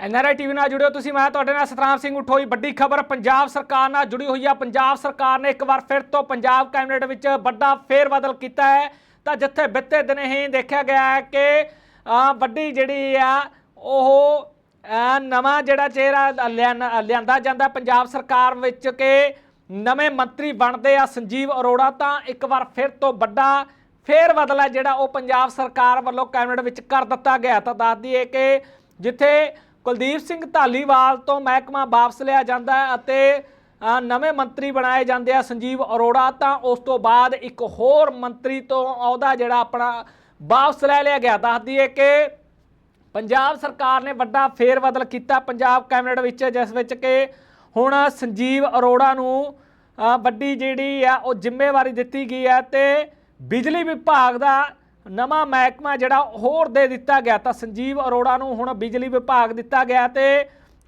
NRI TV ਨਾਲ ਜੁੜਿਓ ਤੁਸੀਂ, ਮੈਂ ਤੁਹਾਡੇ ਨਾਲ ਸਤਨਾਮ ਸਿੰਘ ਉਠੋਈ ਵੱਡੀ ਖਬਰ, ਪੰਜਾਬ ਸਰਕਾਰ ਨਾਲ ਜੁੜੀ ਹੋਈ ਆ। ਪੰਜਾਬ ਸਰਕਾਰ ਨੇ ਇੱਕ ਵਾਰ ਫਿਰ ਤੋਂ ਪੰਜਾਬ ਕੈਬਨਿਟ ਵਿੱਚ ਵੱਡਾ ਫੇਰ ਬਦਲ ਕੀਤਾ ਹੈ। ਤਾਂ ਜਿੱਥੇ ਬਿੱਤੇ ਦਿਨ ਹੀ ਦੇਖਿਆ ਗਿਆ ਹੈ ਕਿ ਵੱਡੀ ਜਿਹੜੀ ਆ, ਉਹ ਨਵਾਂ ਜਿਹੜਾ ਚਿਹਰਾ ਲਿਆਨ- ਲਿਆਂਦਾ ਜਾਂਦਾ ਪੰਜਾਬ ਸਰਕਾਰ ਵਿੱਚ ਕਿ ਨਵੇਂ ਮੰਤਰੀ ਬਣਦੇ ਆ ਸੰਜੀਵ ਅਰੋੜਾ। ਤਾਂ ਇੱਕ ਵਾਰ ਫਿਰ ਤੋਂ ਵੱਡਾ ਫੇਰ ਬਦਲ ਹੈ ਜਿਹੜਾ ਉਹ ਪੰਜਾਬ ਸਰਕਾਰ ਵੱਲੋਂ ਕੈਬਨਿਟ ਵਿੱਚ ਕਰ ਦਿੱਤਾ ਗਿਆ। ਤਾਂ ਦੱਸ ਦਈਏ ਕਿ ਜਿੱਥੇ ਕੁਲਦੀਪ ਸਿੰਘ ਧਾਲੀਵਾਲ ਤੋਂ ਮਹਿਕਮਾ ਵਾਪਸ ਲਿਆ ਜਾਂਦਾ ਹੈ ਅਤੇ ਨਵੇਂ ਮੰਤਰੀ ਬਣਾਏ ਜਾਂਦੇ ਆ ਸੰਜੀਵ ਅਰੋੜਾ। ਤਾਂ ਉਸ ਤੋਂ ਬਾਅਦ ਇੱਕ ਹੋਰ ਮੰਤਰੀ ਤੋਂ ਅਹੁਦਾ ਜਿਹੜਾ ਆਪਣਾ ਵਾਪਸ ਲੈ ਲਿਆ ਗਿਆ। ਦੱਸ ਦਈਏ ਕਿ ਪੰਜਾਬ ਸਰਕਾਰ ਨੇ ਵੱਡਾ ਫੇਰ ਬਦਲ ਕੀਤਾ ਪੰਜਾਬ ਕੈਬਨਿਟ ਵਿੱਚ, ਜਿਸ ਵਿੱਚ ਕਿ ਹੁਣ ਸੰਜੀਵ ਅਰੋੜਾ ਨੂੰ ਵੱਡੀ ਜਿਹੜੀ ਆ ਉਹ ਜ਼ਿੰਮੇਵਾਰੀ ਦਿੱਤੀ ਗਈ ਹੈ ਤੇ ਬਿਜਲੀ ਵਿਭਾਗ ਦਾ ਨਵਾਂ ਮਹਿਕਮਾ ਜਿਹੜਾ ਹੋਰ ਦੇ ਦਿੱਤਾ ਗਿਆ ਤਾਂ ਸੰਜੀਵ ਅਰੋੜਾ ਨੂੰ ਹੁਣ ਬਿਜਲੀ ਵਿਭਾਗ ਦਿੱਤਾ ਗਿਆ ਤੇ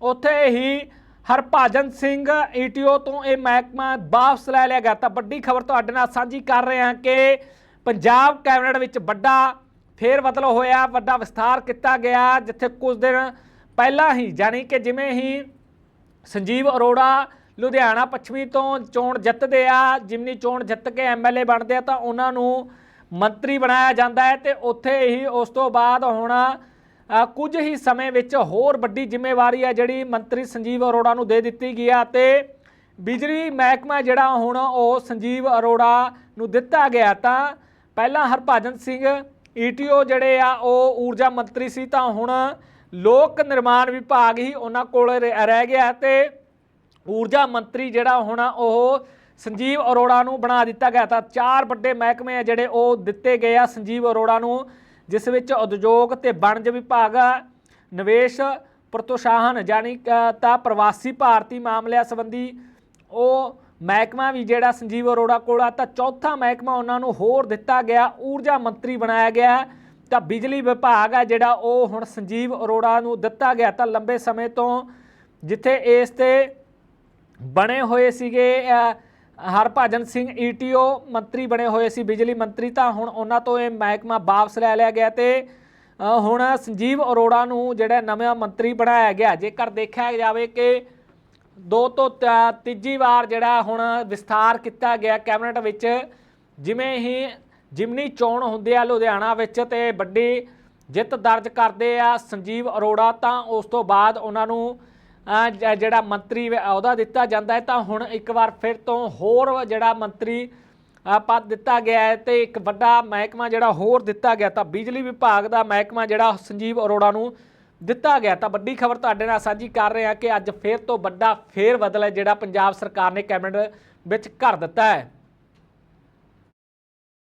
ਉੱਥੇ ਹੀ ਹਰਭਾਜਨ ਸਿੰਘ ਈਟੀਓ ਤੋਂ ਇਹ ਮਹਿਕਮਾ ਵਾਪਸ ਲੈ ਲਿਆ ਗਿਆ। ਤਾਂ ਵੱਡੀ ਖਬਰ ਤੁਹਾਡੇ ਨਾਲ ਸਾਂਝੀ ਕਰ ਰਹੇ ਹਾਂ ਕਿ ਪੰਜਾਬ ਕੈਬਨਿਟ ਵਿੱਚ ਵੱਡਾ ਫੇਰ ਬਦਲ ਹੋਇਆ, ਵੱਡਾ ਵਿਸਥਾਰ ਕੀਤਾ ਗਿਆ, ਜਿੱਥੇ ਕੁਝ ਦਿਨ ਪਹਿਲਾਂ ਹੀ ਯਾਨੀ ਕਿ ਜਿਵੇਂ ਹੀ ਸੰਜੀਵ ਅਰੋੜਾ ਲੁਧਿਆਣਾ ਪੱਛਮੀ ਤੋਂ ਚੋਣ ਜਿੱਤਦੇ ਆ, ਜਿਮਨੀ ਚੋਣ ਜਿੱਤ ਕੇ ਐਮਐਲਏ ਬਣਦੇ ਆ ਤਾਂ ਉਹਨਾਂ ਨੂੰ ਮੰਤਰੀ ਬਣਾਇਆ ਜਾਂਦਾ ਹੈ ਤੇ ਉੱਥੇ ਹੀ ਉਸ ਤੋਂ ਬਾਅਦ ਹੁਣ ਕੁਝ ਹੀ ਸਮੇਂ ਵਿੱਚ ਹੋਰ ਵੱਡੀ ਜ਼ਿੰਮੇਵਾਰੀ ਹੈ ਜਿਹੜੀ ਮੰਤਰੀ ਸੰਜੀਵ ਅਰੋੜਾ ਨੂੰ ਦੇ ਦਿੱਤੀ ਗਈ ਆ ਤੇ ਬਿਜਲੀ ਮਹਿਕਮਾ ਜਿਹੜਾ ਹੁਣ ਉਹ ਸੰਜੀਵ ਅਰੋੜਾ ਨੂੰ ਦਿੱਤਾ ਗਿਆ ਤਾਂ ਪਹਿਲਾਂ ਹਰਭਜਨ ਸਿੰਘ ਈਟੀਓ ਜਿਹੜੇ ਆ ਉਹ ਊਰਜਾ ਮੰਤਰੀ ਸੀ ਤਾਂ ਹੁਣ ਲੋਕ ਨਿਰਮਾਣ ਵਿਭਾਗ ਹੀ ਉਹਨਾਂ ਕੋਲ ਰਹਿ ਰਹਿ ਗਿਆ ਤੇ ਊਰਜਾ ਮੰਤਰੀ ਜਿਹੜਾ ਹੁਣ ਉਹ ਸੰਜੀਵ ਅਰੋੜਾ ਨੂੰ ਬਣਾ ਦਿੱਤਾ ਗਿਆ ਤਾਂ ਚਾਰ ਵੱਡੇ ਮਹਿਕਮੇ ਆ ਜਿਹੜੇ ਉਹ ਦਿੱਤੇ ਗਏ ਆ। ਸੰਜੀਵ ਅਰੋੜਾ ਨੂੰ ਜਿਸ ਵਿੱਚ ਉਦਯੋਗ ਤੇ ਵਣਜ ਵਿਭਾਗ, ਨਿਵੇਸ਼ ਪ੍ਰਤੋਸ਼ਾਹਨ ਯਾਨੀ ਤਾਂ ਪ੍ਰਵਾਸੀ ਭਾਰਤੀ ਮਾਮਲਿਆਂ ਸੰਬੰਧੀ ਉਹ ਮਹਿਕਮਾ ਵੀ ਜਿਹੜਾ ਸੰਜੀਵ ਅਰੋੜਾ ਕੋਲ ਆ ਤਾਂ ਚੌਥਾ ਮਹਿਕਮਾ ਉਹਨਾਂ ਨੂੰ ਹੋਰ ਦਿੱਤਾ ਗਿਆ, ਊਰਜਾ ਮੰਤਰੀ ਬਣਾਇਆ ਗਿਆ। ਤਾਂ ਬਿਜਲੀ ਵਿਭਾਗ ਆ ਜਿਹੜਾ ਉਹ ਹੁਣ ਸੰਜੀਵ ਅਰੋੜਾ ਨੂੰ ਦਿੱਤਾ ਗਿਆ ਤਾਂ ਲੰਬੇ ਸਮੇਂ ਤੋਂ ਜਿੱਥੇ ਇਸ ਤੇ ਬਣੇ ਹੋਏ ਸੀਗੇ ਹਰਭਜਨ ਸਿੰਘ ਈਟੀਓ ਮੰਤਰੀ ਬਣੇ ਹੋਏ ਸੀ, ਬਿਜਲੀ ਮੰਤਰੀ, ਤਾਂ ਹੁਣ ਉਹਨਾਂ ਤੋਂ ਇਹ ਮਹਿਕਮਾ ਵਾਪਸ ਲੈ ਲਿਆ ਗਿਆ ਤੇ ਹੁਣ ਸੰਜੀਵ ਅਰੋੜਾ ਨੂੰ ਜਿਹੜਾ ਨਵਾਂ ਮੰਤਰੀ ਬਣਾਇਆ ਗਿਆ। ਜੇਕਰ ਦੇਖਿਆ ਜਾਵੇ ਕਿ ਦੋ ਤੋਂ, ਤੀਜੀ ਵਾਰ ਜਿਹੜਾ ਹੁਣ ਵਿਸਥਾਰ ਕੀਤਾ ਗਿਆ ਕੈਬਨਿਟ ਵਿੱਚ, ਜਿਵੇਂ ਹੀ ਜਿਮਨੀ ਚੋਣ ਹੁੰਦੀ ਆ ਲੁਧਿਆਣਾ ਵਿੱਚ ਤੇ ਵੱਡੀ ਜਿੱਤ ਦਰਜ ਕਰਦੇ ਆ ਸੰਜੀਵ ਅਰੋੜਾ, ਤਾਂ ਉਸ ਤੋਂ ਬਾਅਦ ਉਹਨਾਂ ਨੂੰ ਜਿਹੜਾ ਮੰਤਰੀ ਵ- ਅਹੁਦਾ ਦਿੱਤਾ ਜਾਂਦਾ ਹੈ। ਤਾਂ ਹੁਣ ਇੱਕ ਵਾਰ ਫਿਰ ਤੋਂ ਹੋਰ ਜਿਹੜਾ ਮੰਤਰੀ ਪਦ ਦਿੱਤਾ ਗਿਆ ਹੈ ਤੇ ਇੱਕ ਵੱਡਾ ਮਹਿਕਮਾ ਜਿਹੜਾ ਹੋਰ ਦਿੱਤਾ ਗਿਆ, ਤਾਂ ਬਿਜਲੀ ਵਿਭਾਗ ਦਾ ਮਹਿਕਮਾ ਜਿਹੜਾ ਸੰਜੀਵ ਅਰੋੜਾ ਨੂੰ ਦਿੱਤਾ ਗਿਆ। ਤਾਂ ਵੱਡੀ ਖਬਰ ਤੁਹਾਡੇ ਨਾਲ ਸਾਂਝੀ ਕਰ ਰਹੇ ਹਾਂ ਕਿ ਅੱਜ ਫਿਰ ਤੋਂ ਵੱਡਾ ਫੇਰ ਬਦਲ ਹੈ ਜਿਹੜਾ ਪੰਜਾਬ ਸਰਕਾਰ ਨੇ ਕੈਬਨਿਟ ਵਿੱਚ ਕਰ ਦਿੱਤਾ ਹੈ।